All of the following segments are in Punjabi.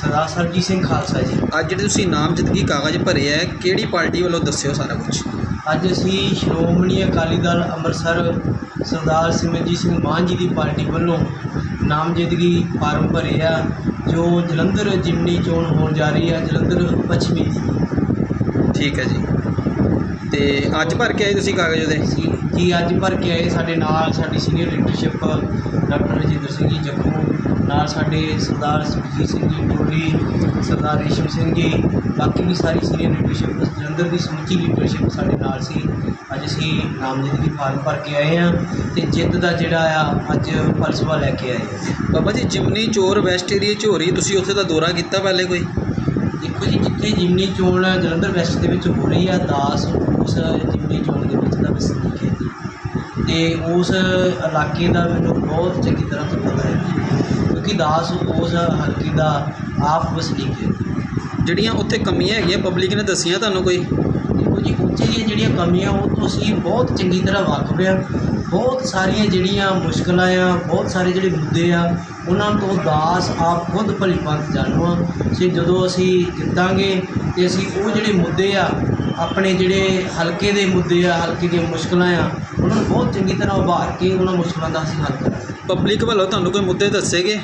ਸਰਦਾਰ ਸਰਜੀਤ ਸਿੰਘ ਖਾਲਸਾ ਜੀ। ਅੱਜ ਜਿਹੜੇ ਤੁਸੀਂ ਨਾਮਜ਼ਦਗੀ ਕਾਗਜ਼ ਭਰੇ ਹੈ ਕਿਹੜੀ ਪਾਰਟੀ ਵੱਲੋਂ ਦੱਸਿਓ ਸਾਰਾ ਕੁਝ ਅੱਜ ਅਸੀਂ ਸ਼੍ਰੋਮਣੀ ਅਕਾਲੀ ਦਲ ਅੰਮ੍ਰਿਤਸਰ ਸਰਦਾਰ ਸਿਮਰਜੀਤ ਸਿੰਘ ਮਾਨ ਜੀ ਦੀ ਪਾਰਟੀ ਵੱਲੋਂ ਨਾਮਜ਼ਦਗੀ ਫਾਰਮ ਭਰੇ ਆ ਜੋ ਜਲੰਧਰ ਜਿਮਨੀ ਚੋਣ ਹੋਣ ਜਾ ਰਹੀ ਹੈ ਜਲੰਧਰ ਪੱਛਮੀ ਠੀਕ ਹੈ ਜੀ। ਤੇ ਅੱਜ ਭਰ ਕੇ ਆਏ ਤੁਸੀਂ ਕਾਗਜ਼ ਉਹਦੇ ਅਸੀਂ ਜੀ ਅੱਜ ਭਰ ਕੇ ਆਏ ਸਾਡੇ ਨਾਲ ਸਾਡੀ senior leadership doctor Rajinder Singh ji Jaggu ਨਾਲ ਸਾਡੇ ਸਰਦਾਰ ਸੁਖਜੀਤ ਸਿੰਘ ਜੀ ਟੋਲੀ ਸਰਦਾਰ ਰੇਸ਼ਮ ਸਿੰਘ ਜੀ ਬਾਕੀ ਵੀ ਸਾਰੀ ਸੀਨੀਅਰ ਲੀਡਰਸ਼ਿਪ ਜਲੰਧਰ ਦੀ ਸਮੁੱਚੀ ਲੀਡਰਸ਼ਿਪ ਸਾਡੇ ਨਾਲ ਸੀ। ਅੱਜ ਅਸੀਂ ਨਾਮਜ਼ਦਗੀ ਫਾਰਮ ਭਰ ਕੇ ਆਏ ਹਾਂ ਤੇ ਜਿੱਤ ਦਾ ਜਿਹੜਾ ਆ ਅੱਜ ਫਲਸਫਾ ਲੈ ਕੇ ਆਏ ਬਾਬਾ ਜੀ ਜਿਮਨੀ ਚੋਰ ਵੈਸਟ ਏਰੀਆ 'ਚ ਹੋ ਰਹੀ ਤੁਸੀਂ ਉੱਥੇ ਦਾ ਦੌਰਾ ਕੀਤਾ ਪਹਿਲੇ ਕੋਈ? ਦੇਖੋ ਜੀ ਜਿੱਥੇ ਜਿਮਨੀ ਚੋਣ ਜਲੰਧਰ ਵੈਸਟ ਦੇ ਵਿੱਚ ਹੋ ਰਹੀ ਆ ਦਾਸ ਉਸ ਜਿਮਨੀ ਚੋਣ ਦੇ ਵਿੱਚ ਦਾ ਵਸਨੀਕ ਹੈ ਤੇ ਉਸ ਇਲਾਕੇ ਦਾ ਮੈਨੂੰ ਬਹੁਤ ਚੰਗੀ ਤਰ੍ਹਾਂ ਤੋਂ ਪਤਾ ਹੈ ਕਿਉਂਕਿ ਦਾਸ ਉਸ ਹਲਕੇ ਦਾ ਆਪ ਵਸਨੀਕ ਹੈ ਜਿਹੜੀਆਂ ਉੱਥੇ ਕਮੀਆਂ ਹੈਗੀਆਂ ਪਬਲਿਕ ਨੇ ਦੱਸੀਆਂ ਤੁਹਾਨੂੰ ਕੋਈ? ਦੇਖੋ ਜੀ ਉੱਥੇ ਦੀਆਂ ਜਿਹੜੀਆਂ ਕਮੀਆਂ ਉਹ ਤੋਂ ਅਸੀਂ ਬਹੁਤ ਚੰਗੀ ਤਰ੍ਹਾਂ ਵਾਕਫ ਹਾਂ। ਬਹੁਤ ਸਾਰੀਆਂ ਜਿਹੜੀਆਂ ਮੁਸ਼ਕਲਾਂ ਆ ਬਹੁਤ ਸਾਰੇ ਜਿਹੜੇ ਮੁੱਦੇ ਆ ਉਹਨਾਂ ਤੋਂ ਦਾਸ ਆਪ ਖੁਦ ਭਲੀ ਭਾਂਤ ਜਾਣੂ ਆ। ਤੇ ਜਦੋਂ ਅਸੀਂ ਜਿੱਤਾਂਗੇ ਤੇ ਅਸੀਂ ਉਹ ਜਿਹੜੇ ਮੁੱਦੇ ਆ ਆਪਣੇ ਜਿਹੜੇ ਹਲਕੇ ਦੇ ਮੁੱਦੇ ਆ ਹਲਕੇ ਦੀਆਂ ਮੁਸ਼ਕਲਾਂ ਆ ਉਹਨਾਂ ਨੂੰ ਬਹੁਤ ਚੰਗੀ ਤਰ੍ਹਾਂ ਉਭਾਰ ਕੇ ਉਹਨਾਂ ਮੁਸ਼ਕਲਾਂ ਦਾ ਅਸੀਂ ਹੱਲ ਕਰਾਂਗੇ। ਪਬਲਿਕ ਵੱਲੋਂ ਤੁਹਾਨੂੰ ਕੋਈ ਮੁੱਦੇ ਦੱਸੇਗੇ?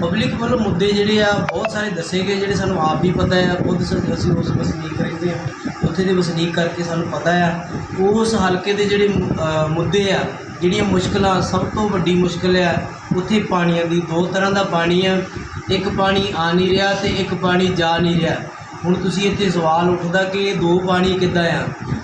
ਪਬਲਿਕ ਵੱਲੋਂ ਮੁੱਦੇ ਜਿਹੜੇ ਆ ਬਹੁਤ ਸਾਰੇ ਦੱਸੇ ਗਏ ਜਿਹੜੇ ਸਾਨੂੰ ਆਪ ਵੀ ਪਤਾ ਆ ਖੁਦ ਅਸੀਂ ਉਸ ਵਸਨੀਕ ਰਹਿੰਦੇ ਆ ਉੱਥੇ ਦੇ ਵਸਨੀਕ ਕਰਕੇ ਸਾਨੂੰ ਪਤਾ ਆ। ਉਸ ਹਲਕੇ ਦੇ ਜਿਹੜੇ ਮੁੱਦੇ ਆ ਜਿਹੜੀਆਂ ਮੁਸ਼ਕਲਾਂ ਸਭ ਤੋਂ ਵੱਡੀ ਮੁਸ਼ਕਲ ਆ ਉੱਥੇ ਪਾਣੀਆਂ ਦੀ ਦੋ ਤਰ੍ਹਾਂ ਦਾ ਪਾਣੀ ਆ ਇੱਕ ਪਾਣੀ ਆ ਨਹੀਂ ਰਿਹਾ ਤੇ ਇੱਕ ਪਾਣੀ ਜਾ ਨਹੀਂ ਰਿਹਾ। ਹੁਣ ਤੁਸੀਂ ਇੱਥੇ ਸਵਾਲ ਉੱਠਦਾ ਕਿ ਇਹ ਦੋ ਪਾਣੀ ਕਿੱਦਾਂ ਆ?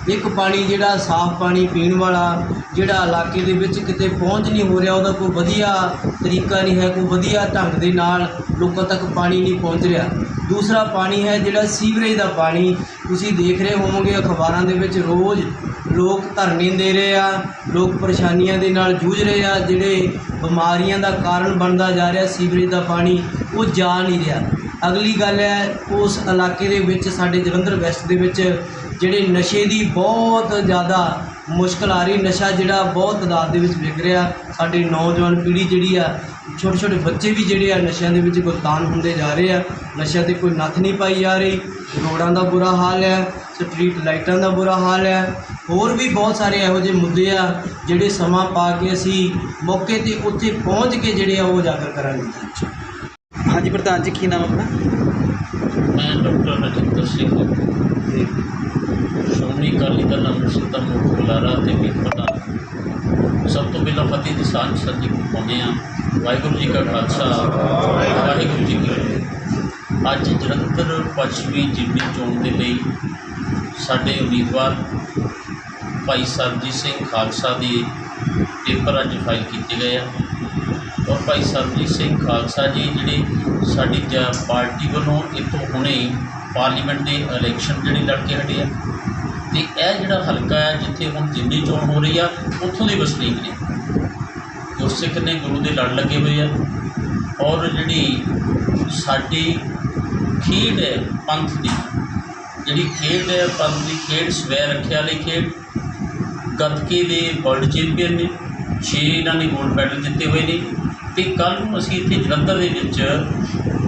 ਇੱਕ ਪਾਣੀ ਜਿਹੜਾ ਸਾਫ਼ ਪਾਣੀ ਪੀਣ ਵਾਲਾ, ਜਿਹੜਾ ਇਲਾਕੇ ਦੇ ਵਿੱਚ ਕਿਤੇ ਪਹੁੰਚ ਨਹੀਂ ਹੋ ਰਿਹਾ, ਉਹਦਾ ਕੋਈ ਵਧੀਆ ਤਰੀਕਾ ਨਹੀਂ ਹੈ, ਕੋਈ ਵਧੀਆ ਢੰਗ ਦੇ ਨਾਲ ਲੋਕਾਂ ਤੱਕ ਪਾਣੀ ਨਹੀਂ ਪਹੁੰਚ ਰਿਹਾ। ਦੂਸਰਾ ਪਾਣੀ ਹੈ ਜਿਹੜਾ ਸੀਵਰੇਜ ਦਾ ਪਾਣੀ। ਤੁਸੀਂ ਦੇਖ ਰਹੇ ਹੋਵੋਗੇ ਅਖਬਾਰਾਂ ਦੇ ਵਿੱਚ ਰੋਜ਼ ਲੋਕ ਧਰਨੇ ਦੇ ਰਹੇ ਆ, ਲੋਕ ਪਰੇਸ਼ਾਨੀਆਂ ਦੇ ਨਾਲ ਜੂਝ ਰਹੇ ਆ, ਜਿਹੜੇ ਬਿਮਾਰੀਆਂ ਦਾ ਕਾਰਨ ਬਣਦਾ ਜਾ ਰਿਹਾ ਸੀਵਰੇਜ ਦਾ ਪਾਣੀ, ਉਹ ਜਾ ਨਹੀਂ ਰਿਹਾ। ਅਗਲੀ ਗੱਲ ਹੈ, ਉਸ ਇਲਾਕੇ ਦੇ ਵਿੱਚ ਸਾਡੇ ਜਲੰਧਰ ਵੈਸਟ ਦੇ ਵਿੱਚ ਜਿਹੜੇ ਨਸ਼ੇ ਦੀ ਬਹੁਤ ਜ਼ਿਆਦਾ ਮੁਸ਼ਕਲ ਆ ਰਹੀ, ਨਸ਼ਾ ਜਿਹੜਾ ਬਹੁਤ ਤਾਦਾਦ ਦੇ ਵਿੱਚ ਵਿਕ ਰਿਹਾ। ਸਾਡੇ ਨੌਜਵਾਨ ਪੀੜ੍ਹੀ ਜਿਹੜੀ ਆ ਛੋਟੇ ਛੋਟੇ ਬੱਚੇ ਵੀ ਜਿਹੜੇ ਆ ਨਸ਼ਿਆਂ ਦੇ ਵਿੱਚ ਗੁਲਤਾਨ ਹੁੰਦੇ ਜਾ ਰਹੇ ਆ। ਨਸ਼ਿਆਂ ਤੇ ਕੋਈ ਨੱਥ ਨਹੀਂ ਪਾਈ ਜਾ ਰਹੀ, ਰੋਡਾਂ ਦਾ ਬੁਰਾ ਹਾਲ ਹੈ, ਸਟਰੀਟ ਲਾਈਟਾਂ ਦਾ ਬੁਰਾ ਹਾਲ ਹੈ। ਹੋਰ ਵੀ ਬਹੁਤ ਸਾਰੇ ਇਹੋ ਜਿਹੇ ਮੁੱਦੇ ਆ, ਜਿਹੜੇ ਸਮਾਂ ਪਾ ਕੇ ਅਸੀਂ ਮੌਕੇ ਤੇ ਉੱਥੇ ਪਹੁੰਚ ਕੇ ਜਿਹੜੇ ਆ ਉਹ ਉਜਾਗਰ ਕਰਾਂਗੇ। ਹਾਂਜੀ ਪ੍ਰਧਾਨ ਜੀ, ਕੀ ਨਾਮ ਆਪਣਾ? ਮੈਂ ਡਾਕਟਰ ਰਜਿੰਦਰ ਸਿੰਘ ਸ਼੍ਰੋਮਣੀ ਅਕਾਲੀ ਦਲ ਅੰਮ੍ਰਿਤਸਰ ਦਾ ਮੁੱਖ ਬੁਲਾਰਾ ਤੇ ਵੀ ਪ੍ਰਧਾਨ। ਸਭ ਤੋਂ ਪਹਿਲਾਂ ਫਤਿਹ ਦੀ ਸਾਂਝ ਸੱਜੀ ਪਾਉਂਦੇ ਹਾਂ। ਵਾਹਿਗੁਰੂ ਜੀ ਕਾ ਖਾਲਸਾ, ਵਾਹਿਗੁਰੂ ਜੀ ਕੀ ਫਤਿਹ। ਅੱਜ ਜਲੰਧਰ ਪੱਛਮੀ ਜ਼ਿਮਨੀ ਚੋਣ ਦੇ ਲਈ ਸਾਡੇ ਉਮੀਦਵਾਰ ਭਾਈ ਸਰਜੀਤ ਸਿੰਘ ਖਾਲਸਾ ਦੇ ਪੇਪਰ ਅੱਜ ਫਾਈਲ ਕੀਤੇ ਗਏ ਆ। ਔਰ ਭਾਈ ਸਰਬਜੀਤ ਸਿੰਘ ਖਾਲਸਾ ਜੀ ਜਿਹੜੇ ਸਾਡੀ ਜ- ਪਾਰਟੀ ਵੱਲੋਂ ਇੱਥੋਂ ਹੁਣੇ ਪਾਰਲੀਮੈਂਟ ਦੇ ਇਲੈਕਸ਼ਨ ਜਿਹੜੇ ਲੜ ਕੇ ਹਟੇ ਆ, ਤੇ ਇਹ ਜਿਹੜਾ ਹਲਕਾ ਹੈ ਜਿੱਥੇ ਹੁਣ ਜਿੰਨੀ ਚੋਣ ਹੋ ਰਹੀ ਆ, ਉੱਥੋਂ ਦੇ ਵਸਨੀਕ ਨੇ। ਗੁਰਸਿੱਖ ਨੇ ਗੁਰੂ ਦੇ ਲੜ ਲੱਗੇ ਹੋਏ ਆ ਔਰ ਜਿਹੜੀ ਸਾਡੀ ਖੇਡ ਹੈ ਪੰਥ ਦੀ, ਜਿਹੜੀ ਖੇਡ ਹੈ ਪੰਥ ਦੀ ਖੇਡ, ਸਵੈ ਰੱਖਿਆ ਵਾਲੀ ਖੇਡ, ਗੱਤਕੇ ਦੇ ਵਰਲਡ ਚੈਂਪੀਅਨ ਨੇ, ਛੇ ਇਹਨਾਂ ਨੇ ਗੋਲਡ ਮੈਡਲ ਜਿੱਤੇ ਹੋਏ ਨੇ ਤੇ ਕੱਲ ਨੂੰ ਅਸੀਂ ਇੱਥੇ ਜਲੰਧਰ ਦੇ ਵਿੱਚ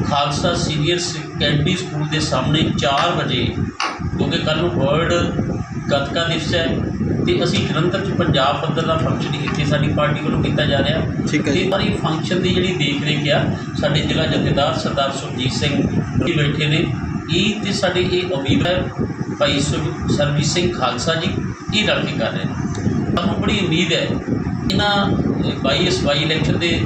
ਖਾਲਸਾ ਸੀਨੀਅਰ ਸੈਕੰਡਰੀ ਸਕੂਲ ਦੇ ਸਾਹਮਣੇ 4 ਵਜੇ ਕਿਉਂਕਿ ਕੱਲ ਨੂੰ ਵਰਲਡ ਗੱਤਕਾ ਦਿਵਸ ਹੈ ਤੇ ਅਸੀਂ ਜਲੰਧਰ 'ਚ ਪੰਜਾਬ ਪੱਧਰ ਦਾ ਫੰਕਸ਼ਨ ਇੱਥੇ ਸਾਡੀ ਪਾਰਟੀ ਵੱਲੋਂ ਕੀਤਾ ਜਾ ਰਿਹਾ। ਠੀਕ ਹੈ ਜੀ। ਤੇ ਪਰ ਇਹ ਫੰਕਸ਼ਨ ਦੀ ਜਿਹੜੀ ਦੇਖ ਰੇਖ ਆ ਸਾਡੇ ਜ਼ਿਲ੍ਹਾ ਜਥੇਦਾਰ ਸਰਦਾਰ ਸੁਰਜੀਤ ਸਿੰਘ ਜੀ ਬੈਠੇ ਨੇ। ਇਹ ਤੇ ਸਾਡੇ ਇਹ ਉਮੀਦ ਹੈ ਭਾਈ ਸੁਰ- ਸਰਬਜੀਤ ਸਿੰਘ ਖਾਲਸਾ ਜੀ ਇਹ ਰਲ ਕੇ ਕਰ ਰਹੇ ਨੇ। ਸਾਨੂੰ ਬੜੀ ਉਮੀਦ ਹੈ ਇਹਨਾਂ 22 ਇਸ 22 ਇਲੈਕਸ਼ਨ ਦੇ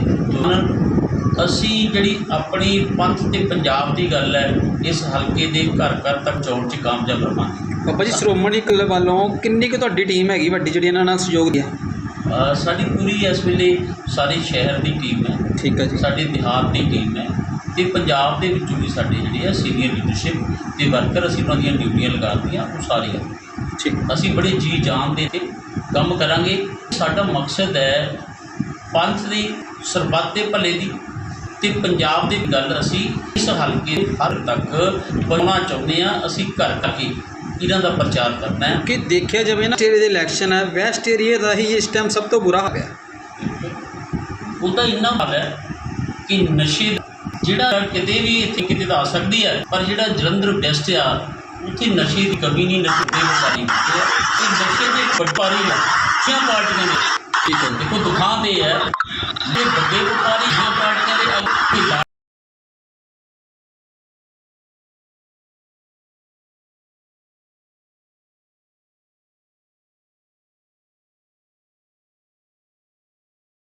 ਅਸੀਂ ਜਿਹੜੀ ਆਪਣੀ ਪੰਥ ਤੇ ਪੰਜਾਬ ਦੀ ਗੱਲ ਹੈ ਇਸ ਹਲਕੇ ਦੇ ਘਰ ਘਰ ਤੱਕ ਪਹੁੰਚਾਉਣ 'ਚ ਕਾਮਯਾਬ ਰਵਾਂਗੇ। ਬਾਬਾ ਜੀ ਸ਼੍ਰੋਮਣੀ ਕਲੱਬ ਵੱਲੋਂ ਕਿੰਨੀ ਕੁ ਤੁਹਾਡੀ ਟੀਮ ਹੈਗੀ? ਵੱਡੀ ਜਿਹੜੀ ਇਹਨਾਂ ਨਾਲ ਸਹਿਯੋਗ ਅ, ਸਾਡੀ ਪੂਰੀ ਇਸ ਵੇਲੇ ਸਾਰੇ ਸ਼ਹਿਰ ਦੀ ਟੀਮ ਹੈ। ਠੀਕ ਹੈ ਜੀ। ਸਾਡੇ ਬਿਹਾਰ ਦੀ ਟੀਮ ਹੈ ਤੇ ਪੰਜਾਬ ਦੇ ਵਿੱਚੋਂ ਵੀ ਸਾਡੇ ਜਿਹੜੇ ਆ ਸੀਨੀਅਰ ਲੀਡਰਸ਼ਿਪ ਤੇ ਵਰਕਰ ਅਸੀਂ ਉਹਨਾਂ ਦੀਆਂ ਡਿਊਟੀਆਂ ਲਗਾਉਂਦੀਆਂ ਉਹ ਸਾਰੀਆਂ ਠੀਕ। ਅਸੀਂ ਬੜੇ ਜੀ ਜਾਨ ਦੇ ਕੇ ਕੰਮ ਕਰਾਂਗੇ। ਸਾਡਾ ਮਕਸਦ ਹੈ ਪੰਥ ਦੀ ਸਰਬੱਤ ਦੇ ਭਲੇ ਦੀ। ਤੇ ਪੰਜਾਬ ਦੀ ਗੱਲ ਅਸੀਂ ਇਸ ਹਲਕੇ ਹਰ ਤੱਕ ਬਣਾਉਣਾ ਚਾਹੁੰਦੇ ਆ ਅਸੀਂ ਘਰ ਤੱਕ ਹੀ ਇਹਨਾਂ ਦਾ ਪ੍ਰਚਾਰ ਕਰਨਾ ਹੈ। ਕਿ ਦੇਖਿਆ ਜਾਵੇ ਨਾ ਜਿਹੜੇ ਇਲੈਕਸ਼ਨ ਹੈ ਵੈਸਟ ਏਰੀਆ ਦਾ ਹੀ ਇਸ ਟਾਈਮ ਸਭ ਤੋਂ ਬੁਰਾ ਹਾਲ ਹੈ। ਉਹਦਾ ਇੰਨਾ ਹਾਲ ਹੈ ਕਿ ਨਸ਼ੇ ਜਿਹੜਾ ਕਿਤੇ ਵੀ ਇੱਥੇ ਕਿਤੇ ਤਾਂ ਆ ਸਕਦੀ ਹੈ ਪਰ ਜਿਹੜਾ ਜਲੰਧਰ ਵੈਸਟ ਆ ਉੱਥੇ ਨਸ਼ੇ ਦੀ ਕਮੀ ਨਹੀਂ ਨਸ਼ੇ ਦੇ ਵਪਾਰੀ ਇਹ ਨਸ਼ੇ ਦੇ ਵਪਾਰੀ ਨੇ ਕਿਆ ਪਾਰਟੀਆਂ ਨੇ? ਠੀਕ ਹੈ ਉਹ ਹੈ। ਆ ਜੇ ਵੱਡੇ ਵਪਾਰੀ ਜੋ ਪਾਰਟੀਆਂ ਦੇ ਅਗਲੇ